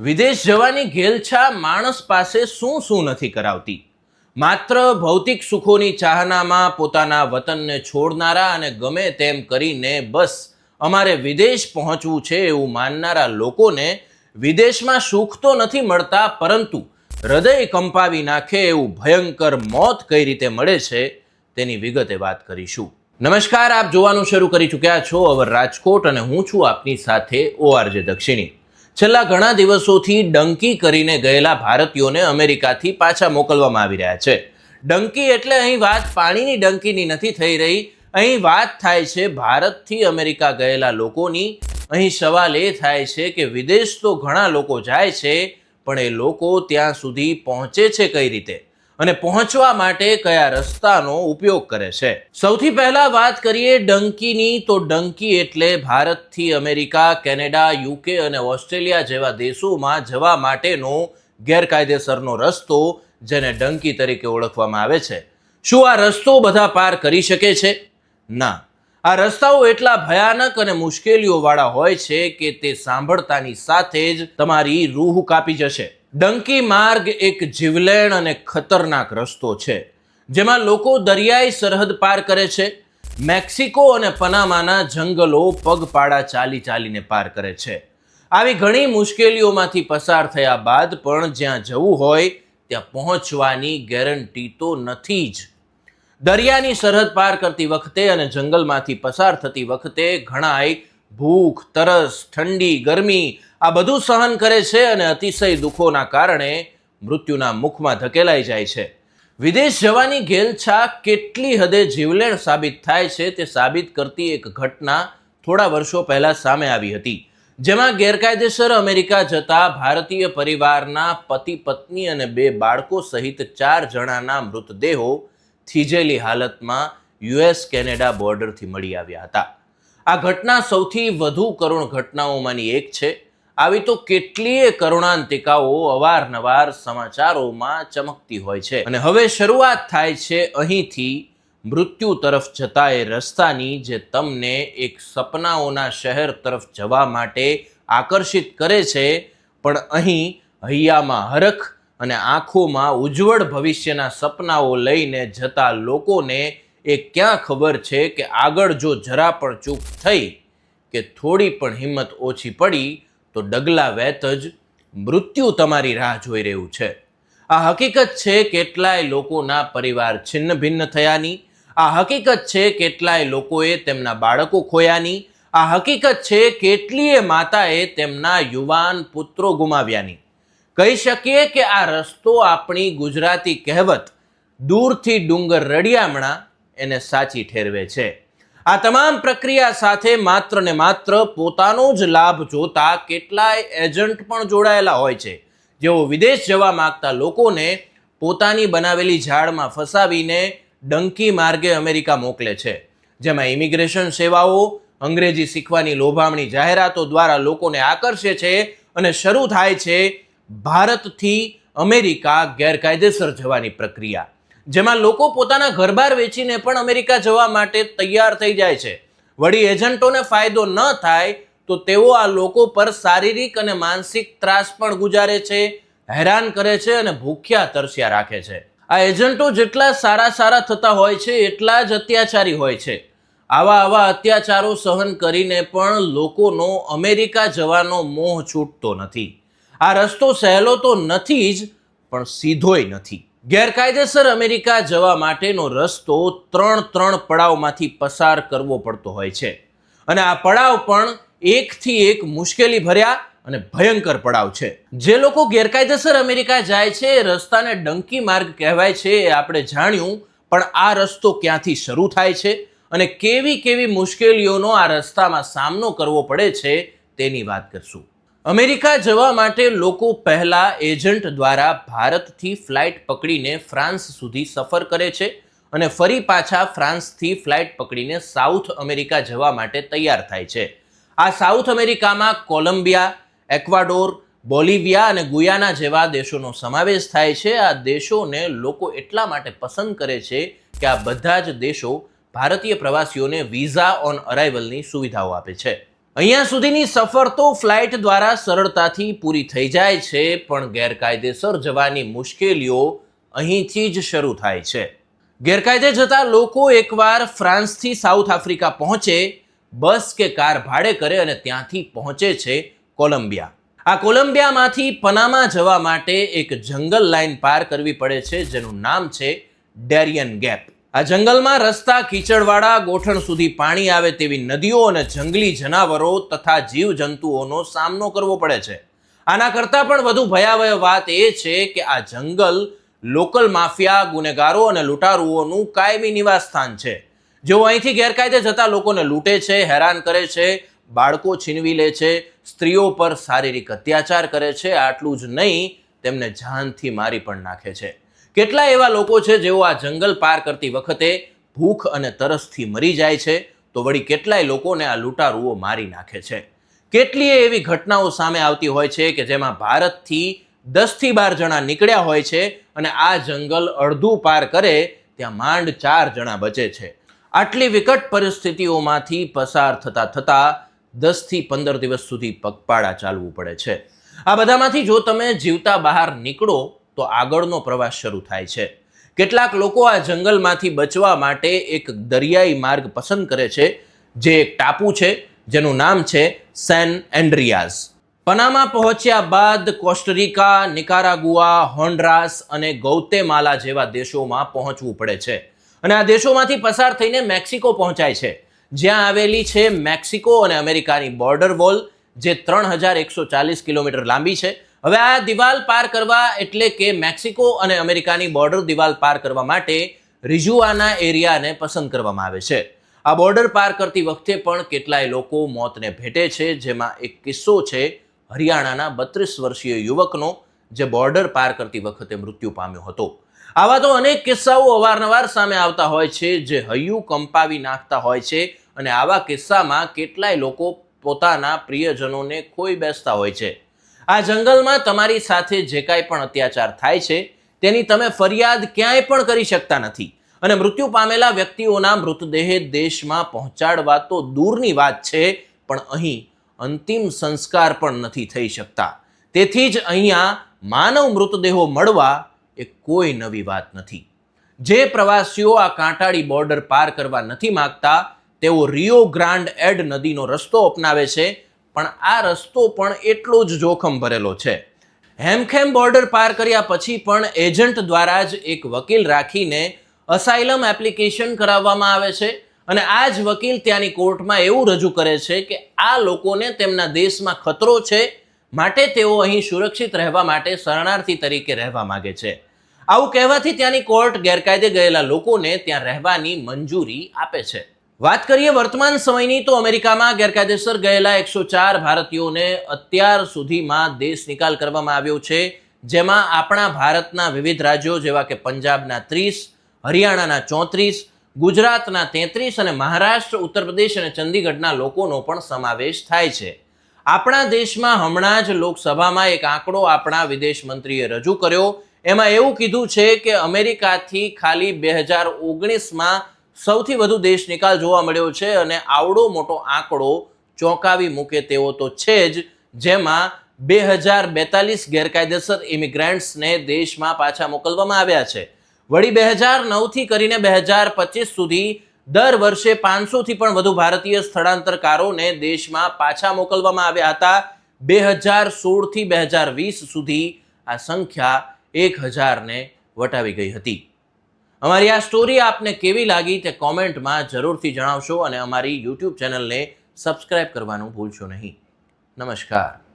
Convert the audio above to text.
વિદેશ જવાની ઘેલછા માણસ પાસે શું શું નથી કરાવતી? માત્ર ભૌતિક સુખોની ચાહનામાં પોતાના વતનને છોડનારા અને ગમે તેમ કરીને બસ અમારે વિદેશ પહોંચવું છે એવું માનનારા લોકોને વિદેશમાં સુખ તો નથી મળતા, પરંતુ હૃદય કંપાવી નાખે એવું ભયંકર મોત કઈ રીતે મળે છે તેની વિગતે વાત કરીશું. નમસ્કાર, આપ જોવાનું શરૂ કરી ચૂક્યા છો અવર રાજકોટ અને હું છું આપની સાથે ઓઆરજે દક્ષિણી. છેલ્લા ઘણા દિવસોથી ડંકી કરીને ગયેલા ભારતીયોને અમેરિકાથી પાછા મોકલવામાં આવી રહ્યા છે. ડંકી એટલે અહીં વાત પાણીની ડંકીની નથી થઈ રહી. અહીં વાત થાય છે ભારતથી અમેરિકા ગયેલા લોકોની. અહીં સવાલ એ થાય છે કે વિદેશ તો ઘણા લોકો જાય છે, પણ એ લોકો ત્યાં સુધી પહોંચે છે કઈ રીતે? અને પહોંચવા માટે કયા રસ્તાનો ઉપયોગ કરે છે? સૌથી પહેલા વાત કરીએ ડંકીની. તો ડંકી એટલે ભારતથી અમેરિકા, કેનેડા, યુકે અને ઓસ્ટ્રેલિયા જેવા દેશોમાં જવા માટેનો ગેરકાયદેસરનો રસ્તો જેને ડંકી તરીકે ઓળખવામાં આવે છે. શું આ રસ્તો બધા પાર કરી શકે છે? ના. આ રસ્તાઓ એટલા ભયાનક અને મુશ્કેલીઓવાળા હોય છે કે તે સાંભળતાની સાથે જ તમારી રૂહ કાપી જશે. ડંકી માર્ગ એક જીવલેણ અને ખતરનાક રસ્તો છે, જેમાં લોકો દરિયાઈ સરહદ પાર કરે છે, મેક્સિકો અને પનામાના જંગલો પગપાળા ચાલી ચાલીને પાર કરે છે. આવી ઘણી મુશ્કેલીઓમાંથી પસાર થયા બાદ પણ જ્યાં જવું હોય, ત્યાં પહોંચવાની ગેરંટી તો નથી જ. દરિયાની સરહદ પાર કરતી વખતે અને જંગલમાંથી પસાર થતી વખતે ઘણાય ભૂખ, તરસ, ઠંડી, ગરમી આ બધું સહન કરે છે અને અતિશય દુઃખોના કારણે મૃત્યુના મુખમાં ધકેલાઈ જાય છે. વિદેશ જવાની ઘેલછા કેટલી હદે જીવલેણ સાબિત થાય છે તે સાબિત કરતી એક ઘટના થોડા વર્ષો પહેલાં સામે આવી હતી. જેમાં ગેરકાયદેસર અમેરિકા જતા ભારતીય પરિવારના પતિ, પત્ની અને બે બાળકો સહિત ચાર જણાના મૃતદેહો થીજેલી હાલતમાં યુએસ કેનેડા બોર્ડરથી મળી આવ્યા હતા. આ ઘટના સૌથી વધુ કરુણ ઘટનાઓમાંની એક છે. આવી તો કેટલીય કરુણાંતિકાઓ અવારનવાર સમાચારોમાં ચમકતી હોય છે. અને હવે શરૂઆત થાય છે અહીંથી મૃત્યુ તરફ જતા એ રસ્તાની જે તમને એક સપનાઓના શહેર તરફ જવા માટે આકર્ષિત કરે છે. પણ અહીં હૈયામાં હરખ અને આંખોમાં ઉજ્જવળ ભવિષ્યના સપનાઓ લઈને જતા લોકોને એ ક્યાં ખબર છે કે આગળ જો જરા પણ ચૂક થઈ કે થોડી પણ હિંમત ઓછી પડી તો ડગલા વેત જ મૃત્યુ તમારી રાહ જોઈ રહ્યું છે. આ હકીકત છે કેટલાય લોકોના પરિવાર છિન્ન ભિન્ન થયાની. આ હકીકત છે કેટલાય લોકોએ તેમના બાળકો ખોયાની. આ હકીકત છે કેટલીય માતાએ તેમના યુવાન પુત્રો ગુમાવ્યાની. કહી શકીએ કે આ રસ્તો આપણી ગુજરાતી કહેવત, દૂરથી ડુંગર રડિયામણા એને સાચી ઠેરવે છે. આ તમામ પ્રક્રિયા સાથે માત્ર ને માત્ર પોતાનો જ લાભ જોતા કેટલાય એજન્ટ પણ જોડાયેલા હોય છે. જેઓ વિદેશ જવા માગતા લોકોને પોતાની બનાવેલી ઝાડમાં ફસાવીને ડંકી માર્ગે અમેરિકા મોકલે છે. જેમાં ઇમિગ્રેશન સેવાઓ, અંગ્રેજી શીખવાની લોભામણી જાહેરાતો દ્વારા લોકોને આકર્ષે છે અને શરૂ થાય છે ભારતથી અમેરિકા ગેરકાયદેસર જવાની પ્રક્રિયા. જેમાં લોકો પોતાના ઘરબાર વેચીને પણ અમેરિકા જવા માટે તૈયાર થઈ જાય છે. વળી એજન્ટોને ફાયદો ન થાય તો તેઓ આ લોકો પર શારીરિક અને માનસિક ત્રાસ પણ ગુજારે છે, હેરાન કરે છે અને ભૂખ્યા તરસ્યા રાખે છે. આ એજન્ટો જેટલા સારા સારા થતા હોય છે, એટલા જ અત્યાચારી હોય છે. આવા આવા અત્યાચારો સહન કરીને પણ લોકોનો અમેરિકા જવાનો મોહ છૂટતો નથી. આ રસ્તો સહેલો તો નથી જ, પણ સીધોય નથી. ગેરકાયદેસર અમેરિકા જવા માટેનો રસ્તો ત્રણ ત્રણ પડાવમાંથી પસાર કરવો પડતો હોય છે. અને આ પડાવ પણ એકથી એક મુશ્કેલી ભર્યા અને ભયંકર પડાવ છે. જે લોકો ગેરકાયદેસર અમેરિકા જાય છે રસ્તાને ડંકી માર્ગ કહેવાય છે, એ આપણે જાણ્યું, પણ આ રસ્તો ક્યાંથી શરૂ થાય છે અને કેવી કેવી મુશ્કેલીઓનો આ રસ્તામાં સામનો કરવો પડે છે, તેની વાત કરશું. અમેરિકા જવા માટે લોકો પહેલા એજન્ટ દ્વારા ભારતથી ફ્લાઇટ પકડીને ફ્રાન્સ સુધી સફર કરે છે અને ફરી પાછા ફ્રાન્સથી ફ્લાઇટ પકડીને સાઉથ અમેરિકા જવા માટે તૈયાર થાય છે. આ સાઉથ અમેરિકામાં કોલંબિયા, એક્વાડોર, બોલિવિયા અને ગુયાના જેવા દેશોનો સમાવેશ થાય છે. આ દેશોને લોકો એટલા માટે પસંદ કરે છે કે આ બધા જ દેશો ભારતીય પ્રવાસીઓને વિઝા ઓન અરાઇવલની સુવિધાઓ આપે છે. અહીંયા સુધીની સફર તો ફ્લાઇટ દ્વારા સરળતાથી પૂરી થઈ જાય છે, પણ ગેરકાયદેસર જવાની મુશ્કેલીઓ અહીંથી જ શરૂ થાય છે. ગેરકાયદે જતા લોકો એકવાર ફ્રાન્સથી સાઉથ આફ્રિકા પહોંચે, બસ કે કાર ભાડે કરે અને ત્યાંથી પહોંચે છે કોલંબિયા. આ કોલંબિયામાંથી પનામા જવા માટે એક જંગલ લાઇન પાર કરવી પડે છે, જેનું નામ છે ડેરિયન ગેપ. આ જંગલમાં રસ્તા કીચડવાળા ગોઠણ સુધી પાણી આવે તેવી નદીઓ અને જંગલી જનાવરો તથા જીવજંતુઓનો સામનો કરવો પડે છે. આના કરતાં પણ વધુ ભયાવહ વાત એ છે કે આ જંગલ લોકલ માફિયા, ગુનેગારો અને લૂંટારુઓનું કાયમી નિવાસ સ્થાન છે. જેઓ અહીંથી ગેરકાયદે જતા લોકોને લૂંટે છે, હેરાન કરે છે, બાળકો છીનવી લે છે, સ્ત્રીઓ પર શારીરિક અત્યાચાર કરે છે, આટલું જ નહીં, તેમને જાનથી મારી પણ નાખે છે. કેટલા એવા લોકો છે જેઓ આ જંગલ પાર કરતી વખતે ભૂખ અને તરસથી મરી જાય છે, તો વળી કેટલાય લોકોને આ લૂંટારુઓ મારી નાખે છે. કેટલીય એવી ઘટનાઓ સામે આવતી હોય છે કે જેમાં ભારતથી દસથી બાર જણા નીકળ્યા હોય છે અને આ જંગલ અડધું પાર કરે ત્યાં માંડ ચાર જણા બચે છે. આટલી વિકટ પરિસ્થિતિઓમાંથી પસાર થતાં થતાં દસથી પંદર દિવસ સુધી પગપાળા ચાલવું પડે છે. આ બધામાંથી જો તમે જીવતા બહાર નીકળો તો આગળનો પ્રવાસ શરૂ થાય છે. કેટલાક લોકો આ જંગલમાંથી બચવા માટે એક દરિયાઈ માર્ગ પસંદ કરે છે, જે એક ટાપુ છે, જેનું નામ છે સેન એન્ડ્રિયાઝ. પનામા પહોંચ્યા બાદ કોસ્ટરિકા, નિકારાગુઆ, હોન્ડ્રાસ અને ગૌતેમાલા જેવા દેશોમાં પહોંચવું પડે છે. અને આ દેશોમાંથી પસાર થઈને મેક્સિકો પહોંચાય છે. જ્યાં આવેલી છે મેક્સિકો અને અમેરિકાની બોર્ડર વોલ, જે ત્રણ હજાર એકસો ચાલીસ કિલોમીટર લાંબી છે હવે આ દિવાલ પાર કરવા એટલે કે મેક્સિકો અને અમેરિકાની બોર્ડર દિવાલ પાર કરવા માટે રિજુઆના એરિયાને પસંદ કરવામાં આવે છે. આ બોર્ડર પાર કરતી વખતે પણ કેટલાય લોકો મોતને ભેટે છે, જેમાં એક કિસ્સો છે હરિયાણાના બત્રીસ વર્ષીય યુવકનો, જે બોર્ડર પાર કરતી વખતે મૃત્યુ પામ્યો હતો. આવા તો અનેક કિસ્સાઓ અવારનવાર સામે આવતા હોય છે, જે હૈયું કંપાવી નાખતા હોય છે અને આવા કિસ્સામાં કેટલાય લોકો પોતાના પ્રિયજનોને ખોઈ બેસતા હોય છે. આ જંગલમાં તમારી સાથે જે કાંઈ પણ અત્યાચાર થાય છે, તેની તમે ફરિયાદ ક્યાંય પણ કરી શકતા નથી. અને મૃત્યુ પામેલા વ્યક્તિઓના મૃતદેહ દેશમાં પહોંચાડવા તો દૂરની વાત છે, પણ અહીં અંતિમ સંસ્કાર પણ નથી થઈ શકતા. તેથી જ અહીંયા માનવ મૃતદેહો મળવા એ કોઈ નવી વાત નથી. જે પ્રવાસીઓ આ કાંટાળી બોર્ડર પાર કરવા નથી માંગતા, તેઓ રિયો ગ્રાન્ડ એડ નદીનો રસ્તો અપનાવે છે પણ આ રસ્તો પણ એટલો જ જોખમ ભરેલો છે. હેમખેમ બોર્ડર પાર કર્યા પછી પણ એજન્ટ દ્વારા જ એક વકીલ રાખીને અસાઇલમ એપ્લિકેશન કરાવવામાં આવે છે અને આ જ વકીલ ત્યાંની કોર્ટમાં એવું રજૂ કરે છે કે આ લોકોને તેમના દેશમાં ખતરો છે માટે તેઓ અહીં સુરક્ષિત રહેવા માટે શરણાર્થી તરીકે રહેવા માગે છે. આવું કહેવાથી ત્યાંની કોર્ટ ગેરકાયદે ગયેલા લોકોને ત્યાં રહેવાની મંજૂરી આપે છે. વાત કરીએ વર્તમાન સમયની, તો અમેરિકામાં ગેરકાયદેસર ગયેલા એકસો ચાર ભારતીયોને અત્યાર સુધીમાં દેશ નિકાલ કરવામાં આવ્યો છે, જેમાં આપણા ભારતના વિવિધ રાજ્યો જેવા કે પંજાબના ત્રીસ, હરિયાણાના ચોત્રીસ, ગુજરાતના તેત્રીસ અને મહારાષ્ટ્ર ઉત્તર પ્રદેશ અને ચંદીગઢના લોકોનો પણ સમાવેશ થાય છે. આપણા દેશમાં હમણાં જ લોકસભામાં એક આંકડો આપણા વિદેશ મંત્રીએ રજૂ કર્યો, એમાં એવું કીધું છે કે અમેરિકાથી ખાલી બે હજાર ઓગણીસમાં સૌથી વધુ દેશ નિકાલ જોવા મળ્યો છે અને આવડો મોટો આંકડો ચોંકાવી મૂકે તેવો તો છે જ, જેમાં બે હજાર બેતાલીસ ગેરકાયદેસર ઇમિગ્રન્ટ્સને દેશમાં પાછા મોકલવામાં આવ્યા છે. વળી બે હજાર નવથી કરીને બે હજાર પચીસ સુધી દર વર્ષે પાંચસોથી પણ વધુ ભારતીય સ્થળાંતરકારોને દેશમાં પાછા મોકલવામાં આવ્યા હતા. બે હજાર સોળથી બે હજાર વીસ સુધી આ સંખ્યા એક હજારને વટાવી ગઈ હતી. અમારી આ સ્ટોરી આપને કેવી લાગી તે કોમેન્ટમાં જરૂરથી જણાવશો અને અમારી યુટ્યુબ ચેનલને સબસ્ક્રાઇબ કરવાનું ભૂલશો નહીં. નમસ્કાર.